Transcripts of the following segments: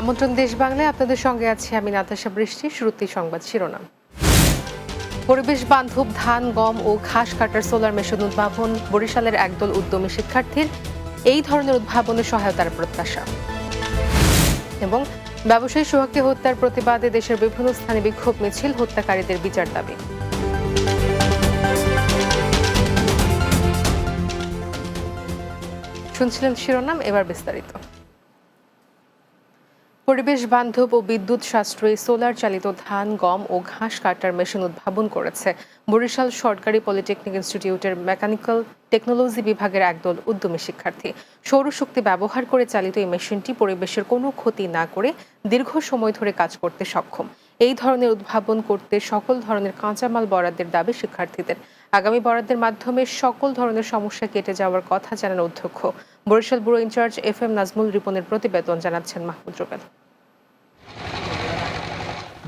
আমন্ত্রণ দেশ বাংলায় আপনাদের সঙ্গে আছি আমি নাতাশা বৃষ্টি। শ্রুতি সংবাদ শিরোনাম। পরিবেশ বান্ধব ধান, গম ও ঘাস কাটার সোলার মেশিন উদ্ভাবন। বরিশালের একদল উদ্যমী শিক্ষার্থীর এই ধরনের উদ্ভাবনে সহায়তার প্রত্যাশা। এবং ব্যবসায়ী সোহাগকে হত্যার প্রতিবাদে দেশের বিভিন্ন স্থানে বিক্ষোভ মিছিল, হত্যাকারীদের বিচার দাবি। শুনছিলেন শিরোনাম, এবার বিস্তারিত। পরিবেশ বান্ধব ও বিদ্যুৎ সাশ্রয়ী সোলার চালিত ধান, গম ও ঘাস কাটার মেশিন উদ্ভাবন করেছে বরিশাল সরকারি পলিটেকনিক ইনস্টিটিউটের মেকানিক্যাল টেকনোলজি বিভাগের একদল উদ্যমী শিক্ষার্থী। সৌরশক্তি ব্যবহার করে চালিত এই মেশিনটি পরিবেশের কোনো ক্ষতি না করে দীর্ঘ সময় ধরে কাজ করতে সক্ষম। এই ধরনের উদ্ভাবন করতে সকল ধরনের কাঁচামাল বরাদ্দের দাবি শিক্ষার্থীদের। আগামী বরাদ্দের মাধ্যমে সকল ধরনের সমস্যা কেটে যাওয়ার কথা জানান অধ্যক্ষ। Barishal bureau in-charge F M Nazmul রিপনের প্রতিবেদন জানাচ্ছেন মাহমুদ রুবেল।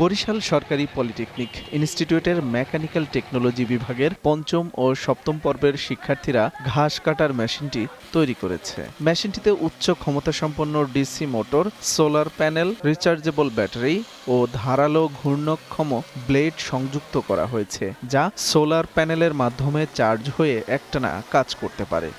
বরিশাল সরকারি পলিটেকনিক ইনস্টিটিউটের মেকানিক্যাল টেকনোলজি বিভাগের পঞ্চম ও সপ্তম পর্বের শিক্ষার্থীরা ঘাস কাটার মেশিনটি তৈরি করেছে। মেশিনটিতে উচ্চ ক্ষমতাসম্পন্ন DC motor, solar panel, rechargeable battery ও ধারালো ঘূর্ণক্ষম ব্লেড সংযুক্ত করা হয়েছে, যা সোলার প্যানেলের মাধ্যমে চার্জ হয়ে একটানা কাজ করতে পারে।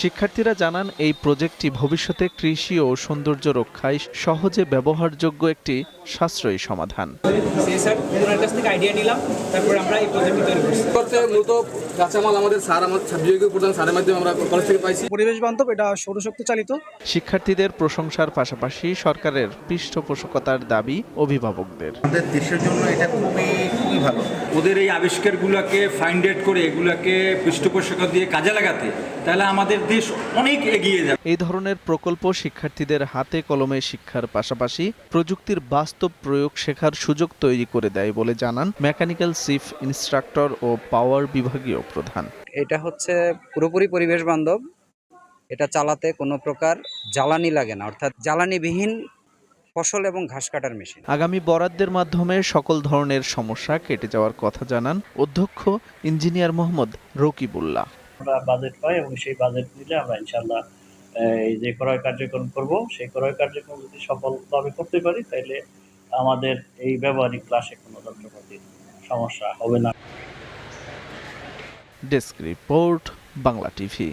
শিক্ষার্থীরা জানান এই প্রজেক্টটি ভবিষ্যতে কৃষি ও সৌন্দর্য রক্ষায় সহজে ব্যবহারযোগ্য একটি সাশ্রয়ী সমাধান। আইডিয়া নিলাম তারপর আমরা এই প্রজেক্টটি তৈরি করছি। মূলত কাঁচামাল আমাদের স্যার আমার বিভাগীয় প্রধান স্যারের মাধ্যমে আমরা কলেজ থেকে পাইছি। পরিবেশ বান্ধব এটা সৌরশক্তি চালিত। শিক্ষার্থীদের প্রশংসার পাশাপাশি সরকারের পৃষ্ঠপোষকতার দাবি অভিভাবকদের। আমাদের দেশের জন্য এটা খুবই ভালো। ওদের এই আবিষ্কারগুলোকে ফাইন্ডেড করে এগুলোকে পৃষ্ঠপোষকতা দিয়ে কাজে লাগাতে তাহলে আমাদের দেশ অনেক এগিয়ে যাবে। এই ধরনের প্রকল্প শিক্ষার্থীদের হাতে কলমে শিক্ষার পাশাপাশি প্রযুক্তির বাস্তব প্রয়োগ শেখার সুযোগ তৈরি করে দেয় বলে জানান মেকানিক্যাল চিফ ইনস্ট্রাক্টর ও পাওয়ার বিভাগীয় প্রধান। এটা হচ্ছে পুরোপুরি পরিবেশ বান্ধব। এটা চালাতে কোনো প্রকার জ্বালানি লাগে না। অর্থাৎ জ্বালানিবিহীন ফসল এবং ঘাস কাটার মেশিন। আগামী বরাদ্দের মাধ্যমে সকল ধরনের সমস্যা কেটে যাওয়ার কথা জানান অধ্যক্ষ ইঞ্জিনিয়ার মোহাম্মদ রকিবুল্লাহ। আমরা বাজেট পাই এবং সেই বাজেট মিলে আমরা ইনশাল্লাহ এই যে ক্রয় কার্যক্রম করব সেই ক্রয় কার্যক্রম যদি সফলভাবে করতে পারি তাহলে আমাদের এই ব্যবহারিক ক্লাসে কোনো যন্ত্রপাতির সমস্যা হবে না। Desk report Bangla TV.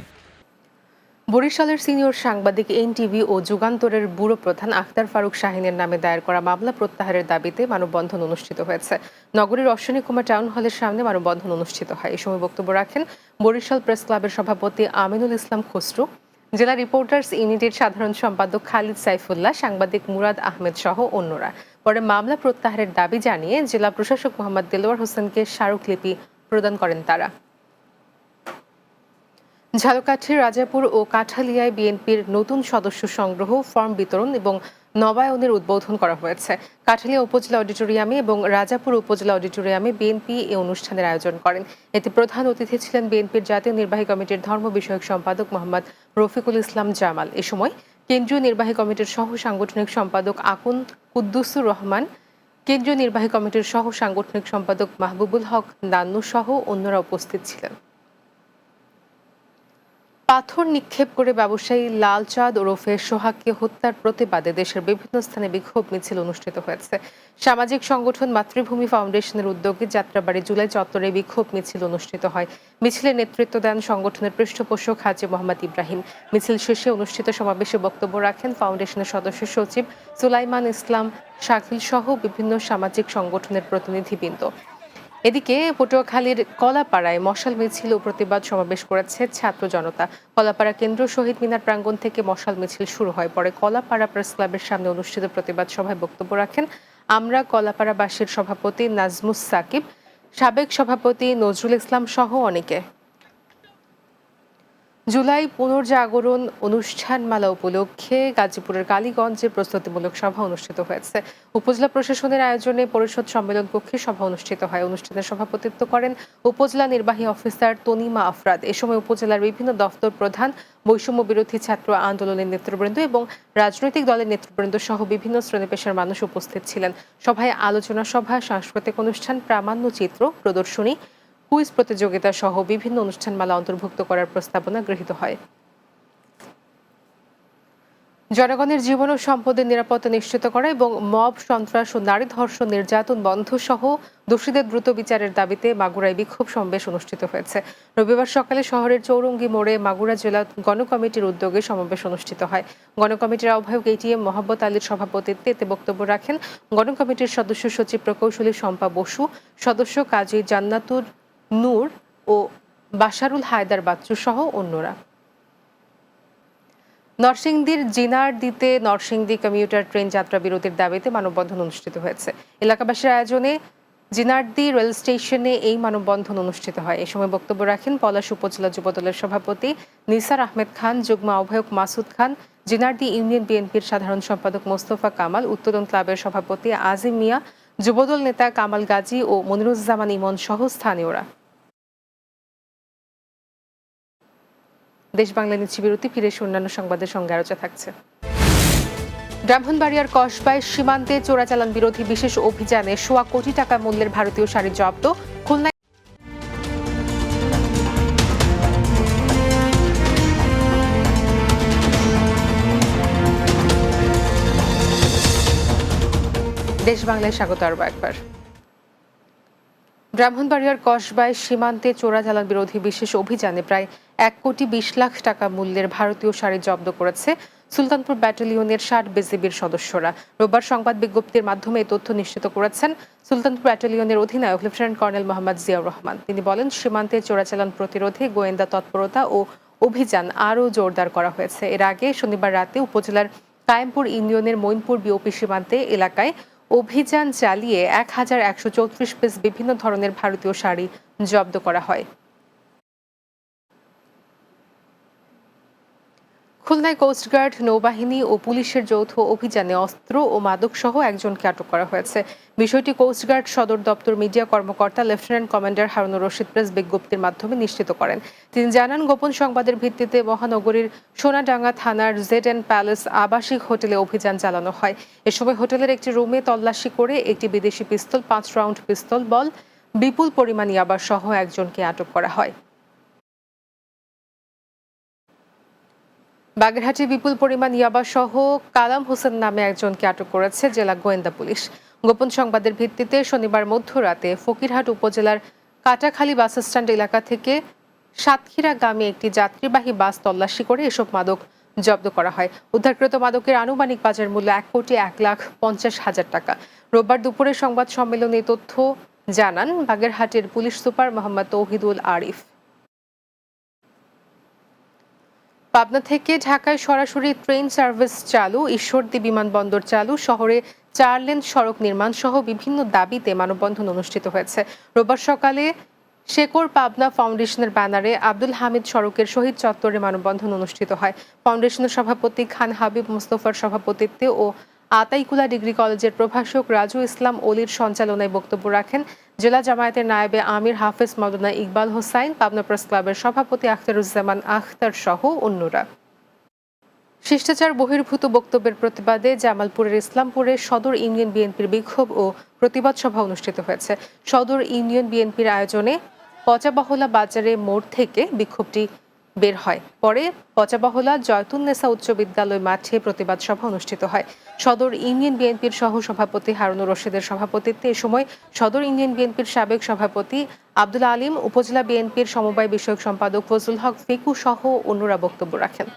বরিশালের সিনিয়র সাংবাদিক এনটিভি ও যুগান্তরের ব্যুরো প্রধান আখতার ফারুক শাহিনের নামে দায়ের করা মামলা প্রত্যাহারের দাবিতে মানববন্ধন অনুষ্ঠিত হয়েছে। নগরীর অশ্বিনী কুমার টাউন হলের সামনে মানববন্ধন অনুষ্ঠিত হয়। এই সময় বক্তব্য রাখেন বরিশাল প্রেস ক্লাবের সভাপতি আমিনুল ইসলাম খসরু। জেলা রিপোর্টার্স ইউনিটের সাধারণ সম্পাদক খালিদ সাইফুল্লাহ, সাংবাদিক মুরাদ আহমেদ সহ অন্যরা। পরে মামলা প্রত্যাহারের দাবি জানিয়ে জেলা প্রশাসক মোহাম্মদ দেলোয়ার হোসেনকে স্মারকলিপি প্রদান করেন তারা। ঝালকাঠির রাজাপুর ও কাঠালিয়ায় বিএনপির নতুন সদস্য সংগ্রহ, ফর্ম বিতরণ এবং নবায়নের উদ্বোধন করা হয়েছে। কাঠালিয়া উপজেলা অডিটোরিয়ামে এবং রাজাপুর উপজেলা অডিটোরিয়ামে বিএনপি এ অনুষ্ঠানের আয়োজন করেন। এতে প্রধান অতিথি ছিলেন বিএনপির জাতীয় নির্বাহী কমিটির ধর্ম বিষয়ক সম্পাদক মোহাম্মদ রফিকুল ইসলাম জামাল। এ সময় কেন্দ্রীয় নির্বাহী কমিটির সহ সাংগঠনিক সম্পাদক আকুন কুদ্দুসুর রহমান, কেন্দ্রীয় নির্বাহী কমিটির সহ সাংগঠনিক সম্পাদক মাহবুবুল হক নান্নু সহ অন্যরা উপস্থিত ছিলেন। পাথর নিক্ষেপ করে ব্যবসায়ী লালচাঁদ ওরফে সোহাগকে হত্যার প্রতিবাদে দেশের বিভিন্ন স্থানে বিক্ষোভ মিছিল অনুষ্ঠিত হয়েছে। সামাজিক সংগঠন মাতৃভূমি ফাউন্ডেশনের উদ্যোগে যাত্রাবাড়ি জুলাই চত্বরে বিক্ষোভ মিছিল অনুষ্ঠিত হয়। মিছিলের নেতৃত্ব দেন সংগঠনের পৃষ্ঠপোষক হাজি মোহাম্মদ ইব্রাহিম। মিছিল শেষে অনুষ্ঠিত সমাবেশে বক্তব্য রাখেন ফাউন্ডেশনের সদস্য সচিব সুলাইমান ইসলাম শাকিল সহ বিভিন্ন সামাজিক সংগঠনের প্রতিনিধিবৃন্দ। এদিকে পটুয়াখালীর কলাপাড়ায় মশাল মিছিল ও প্রতিবাদ সমাবেশ করেছে ছাত্র জনতা। কলাপাড়া কেন্দ্র শহীদ মিনার প্রাঙ্গণ থেকে মশাল মিছিল শুরু হয়। পরে কলাপাড়া প্রেস ক্লাবের সামনে অনুষ্ঠিত প্রতিবাদ সভায় বক্তব্য রাখেন আমরা কলাপাড়াবাসীর সভাপতি নাজমুস সাকিব, সাবেক সভাপতি নজরুল ইসলাম সহ অনেকে। জুলাই পুনর্জাগরণ অনুষ্ঠানমালা উপলক্ষে গাজীপুরের কালীগঞ্জে প্রস্তুতিমূলক সভা অনুষ্ঠিত হয়েছে। উপজেলা প্রশাসনের আয়োজনে পরিষদ সম্মেলন কক্ষে সভা অনুষ্ঠিত হয়। অনুষ্ঠানে সভাপতিত্ব করেন উপজেলা নির্বাহী অফিসার তনিমা আফরাদ। এ সময় উপজেলার বিভিন্ন দফতর প্রধান, বৈষম্য বিরোধী ছাত্র আন্দোলনের নেতৃবৃন্দ এবং রাজনৈতিক দলের নেতৃবৃন্দ সহ বিভিন্ন শ্রেণি পেশার মানুষ উপস্থিত ছিলেন। সভায় আলোচনা সভা, সাংস্কৃতিক অনুষ্ঠান, প্রামাণ্য চিত্র, প্রদর্শনী কুইজ প্রতিযোগিতা সহ বিভিন্ন অনুষ্ঠানমালা অন্তর্ভুক্ত করার প্রস্তাবনা গৃহীত হয়। জনগণের জীবন ও সম্পদের নিরাপত্তা নিশ্চিত করা এবং মব, সন্ত্রাস ও নারী ধর্ষণ নির্যাতন বন্ধ সহ দোষীদের দ্রুত বিচারের দাবিতে মাগুরায় বিক্ষোভ সমাবেশ অনুষ্ঠিত হয়েছে। রবিবার সকালে শহরের চৌরঙ্গি মোড়ে মাগুরা জেলা গণকমিটির উদ্যোগে সমাবেশ অনুষ্ঠিত হয়। গণকমিটির আহ্বায়ক এটিএম মোহাম্মদ আলীর সভাপতিত্বে এতে বক্তব্য রাখেন গণকমিটির সদস্য সচিব প্রকৌশলী শম্পা বসু, সদস্য কাজী জান্নাতুর নূর ও বাশারুল হায়দার বাচ্চু সহ অন্যরা। নরসিংদীর জিনার দিতে নরসিংদী কমিউটার ট্রেন যাত্রা বিরতির দাবিতে মানববন্ধন অনুষ্ঠিত হয়েছে। এলাকাবাসীর আয়োজনে জিনারদি রেল স্টেশনে এই মানববন্ধন অনুষ্ঠিত হয়। এ সময় বক্তব্য রাখেন পলাশ উপজেলা যুবদলের সভাপতি নিসার আহমেদ খান, যুগ্ম আহ্বায়ক মাসুদ খান, জিনারদি ইউনিয়ন বিএনপির সাধারণ সম্পাদক মোস্তফা কামাল, উত্তোলন ক্লাবের সভাপতি আজিম মিয়া যুবদল নেতা কামাল গাজী ও মনিরুজ্জামান ইমন সহ স্থানীয়রা। দেশ বাংলা নিচ্ছি বিরতি, ফিরে অন্যান্য সংবাদের সঙ্গে আলোচনা থাকছে। ব্রাহ্মণবাড়িয়ার কসবায় সীমান্তে চোরাচালান বিরোধী বিশেষ অভিযানে সোয়া কোটি টাকা মূল্যের ভারতীয় শাড়ি জব্দ। দেশ বাংলায় স্বাগত আরও একবার। ব্রাহ্মণবাড়িয়ার কসবায় সীমান্তে চোরাচালান বিরোধী বিশেষ অভিযানে প্রায় এক কোটি বিশ লাখ টাকা মূল্যের ভারতীয় শাড়ি জব্দ করেছে সুলতানপুর ব্যাটালিয়নের ষাট বিজিবির সদস্যরা। রোববার সংবাদ বিজ্ঞপ্তির মাধ্যমে এই তথ্য নিশ্চিত করেছেন সুলতানপুর ব্যাটালিয়নের অধিনায়ক লেফটেন্যান্ট কর্নেল মোহাম্মদ জিয়াউর রহমান। তিনি বলেন, সীমান্তে চোরাচালান প্রতিরোধে গোয়েন্দা তৎপরতা ও অভিযান আরও জোরদার করা হয়েছে। এর আগে শনিবার রাতে উপজেলার কায়েমপুর ইউনিয়নের মইনপুর বিওপি সীমান্তে এলাকায় অভিযান চালিয়ে এক হাজার একশো চৌত্রিশ পিস বিভিন্ন ধরনের ভারতীয় শাড়ি জব্দ করা হয়। খুলনায় কোস্টগার্ড নৌবাহিনী ও পুলিশের যৌথ অভিযানে অস্ত্র ও মাদক সহ একজনকে আটক করা হয়েছে। বিষয়টি কোস্টগার্ড সদর দপ্তর মিডিয়া কর্মকর্তা lieutenant commander Harunur Rashid press বিজ্ঞপ্তির মাধ্যমে নিশ্চিত করেন। তিনি জানান, গোপন সংবাদের ভিত্তিতে মহানগরীর সোনাডাঙ্গা থানার জেড এন্ড প্যালেস আবাসিক হোটেলে অভিযান চালানো হয়। এ সময় হোটেলের একটি রুমে তল্লাশি করে একটি বিদেশি পিস্তল, পাঁচ রাউন্ড পিস্তল, বল, বিপুল পরিমাণ ইয়াবা সহ একজনকে আটক করা হয়। বাগেরহাটে বিপুল পরিমাণ ইয়াবা সহ কালাম হোসেন নামে একজনকে আটক করেছে জেলা গোয়েন্দা পুলিশ। গোপন সংবাদের ভিত্তিতে শনিবার মধ্যরাতে ফকিরহাট উপজেলার কাটাখালী বাস স্ট্যান্ড এলাকা থেকে সাতক্ষীরা সাতক্ষীরাগামী একটি যাত্রীবাহী বাস তল্লাশি করে এসব মাদক জব্দ করা হয়। উদ্ধারকৃত মাদকের আনুমানিক বাজার মূল্য এক কোটি এক লাখ পঞ্চাশ হাজার টাকা। রোববার দুপুরে সংবাদ সম্মেলনে তথ্য জানান বাগেরহাটের পুলিশ সুপার মোহাম্মদ তৌহিদুল আরিফ। পাবনা থেকে ঢাকায় সরাসরি ট্রেন সার্ভিস চালু, ঈশ্বরদী বিমানবন্দর চালু, শহরে চার লেন সড়ক নির্মাণ সহ বিভিন্ন দাবিতে মানববন্ধন অনুষ্ঠিত হয়েছে। রোববার সকালে শেকর পাবনা ফাউন্ডেশনের ব্যানারে আব্দুল হামিদ সড়কের শহীদ চত্বরে মানববন্ধন অনুষ্ঠিত হয়। ফাউন্ডেশনের সভাপতি খান হাবিব মুস্তফার সভাপতিত্বে ও আতাইকুলা ডিগ্রি কলেজের প্রভাষক রাজু ইসলাম অলির সঞ্চালনায় বক্তব্য রাখেন। জেলা জামায়াতের নায়েবে আমির হাফেজ মৌলানা ইকবাল হোসাইন, পাবনা প্রেস ক্লাবের সভাপতি আখতারুজ্জামান আখতার সহ অন্যরা। শিষ্টাচার বহির্ভূত বক্তব্যের প্রতিবাদে জামালপুরের ইসলামপুরে সদর ইউনিয়ন বিএনপির বিক্ষোভ ও প্রতিবাদ সভা অনুষ্ঠিত হয়েছে। সদর ইউনিয়ন বিএনপির আয়োজনে পচাবাহলা বাজারে মোড় থেকে বিক্ষোভটি বের হয়। পরে পচাবাহলা জয়তুন্নেসা উচ্চ বিদ্যালয় মাঠে প্রতিবাদ সভা অনুষ্ঠিত হয়। সদর ইউনিয়ন বিএনপির সহ সভাপতি হারুনুর রশিদের সভাপতিত্বে এ সময় সদর ইউনিয়ন বিএনপির সাবেক সভাপতি আব্দুল আলিম, উপজেলা বিএনপির সমবায় বিষয়ক সম্পাদক ফজলুল হক, ফিকু সহ অন্যরা বক্তব্য রাখেন।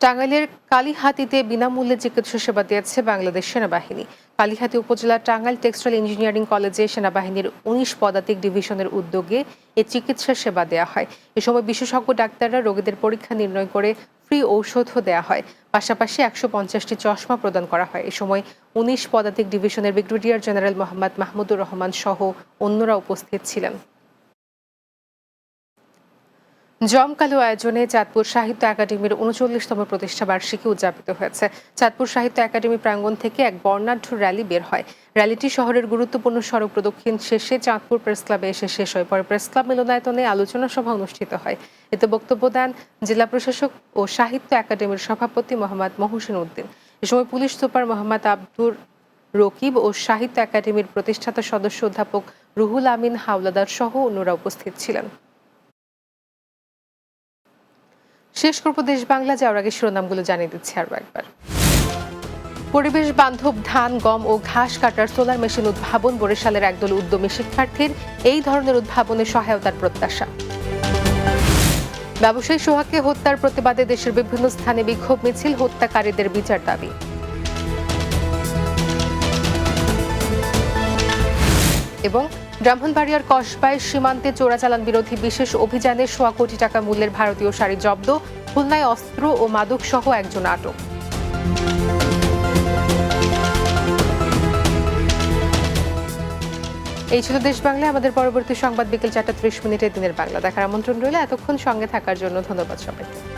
টাঙ্গাইলের কালীহাতিতে বিনামূল্যে চিকিৎসা সেবা দিয়েছে বাংলাদেশ সেনাবাহিনী। কালীহাতি উপজেলার টাঙ্গাইল টেক্সটাইল ইঞ্জিনিয়ারিং কলেজে সেনাবাহিনীর উনিশ পদাতিক ডিভিশনের উদ্যোগে এ চিকিৎসা সেবা দেওয়া হয়। এ সময় বিশেষজ্ঞ ডাক্তাররা রোগীদের পরীক্ষা নির্ণয় করে ফ্রি ঔষধও দেওয়া হয়। পাশাপাশি একশো পঞ্চাশটি চশমা প্রদান করা হয়। এ সময় উনিশ পদাতিক ডিভিশনের ব্রিগেডিয়ার জেনারেল মোহাম্মদ মাহমুদুর রহমান সহ অন্যরা উপস্থিত ছিলেন। জমকালো আয়োজনে চাঁদপুর সাহিত্য একাডেমির উনচল্লিশতম প্রতিষ্ঠা বার্ষিকী উদযাপিত হয়েছে। চাঁদপুর সাহিত্য একাডেমি প্রাঙ্গণ থেকে এক বর্ণাঢ্য র্যালি বের হয়। র্যালিটি শহরের গুরুত্বপূর্ণ সড়ক প্রদক্ষিণ শেষে চাঁদপুর প্রেস ক্লাবে এসে শেষ হয়। পরে প্রেস ক্লাব মিলনায়তনে আলোচনা সভা অনুষ্ঠিত হয়। এতে বক্তব্য দেন জেলা প্রশাসক ও সাহিত্য একাডেমির সভাপতি মোহাম্মদ মহসিন উদ্দিন। এ সময় পুলিশ সুপার মোহাম্মদ আব্দুর রকিব ও সাহিত্য একাডেমির প্রতিষ্ঠাতা সদস্য অধ্যাপক রুহুল আমিন হাওলাদার সহ অন্যরা উপস্থিত ছিলেন। শেষ করব দেশ বাংলা, যাওয়ার আগে শিরোনামগুলো জানিয়ে দিচ্ছি আরও একবার। পরিবেশ বান্ধব ধান, গম ও ঘাস কাটার সোলার মেশিন উদ্ভাবন, বরিশালের একদল উদ্যমী শিক্ষার্থীর এই ধরনের উদ্ভাবনে সহায়তার প্রত্যাশা। ব্যবসায়ী সোহাগকে হত্যার প্রতিবাদে দেশের বিভিন্ন স্থানে বিক্ষোভ মিছিল, হত্যাকারীদের বিচার দাবি। এবং ব্রাহ্মণবাড়িয়ার কসবায় সীমান্তে চোরাচালান বিরোধী বিশেষ অভিযানে সোয়া কোটি টাকা মূল্যের ভারতীয় শাড়ি জব্দ, খুলনায় অস্ত্র ও মাদক সহ একজন আটক। এই ছিল দেশ বাংলায় আমাদের পরবর্তী সংবাদ বিকেল চারটা ত্রিশ মিনিটের দিনের বাংলা। দেখার আমন্ত্রণ রইল। এতক্ষণ সঙ্গে থাকার জন্য ধন্যবাদ সবাইকে।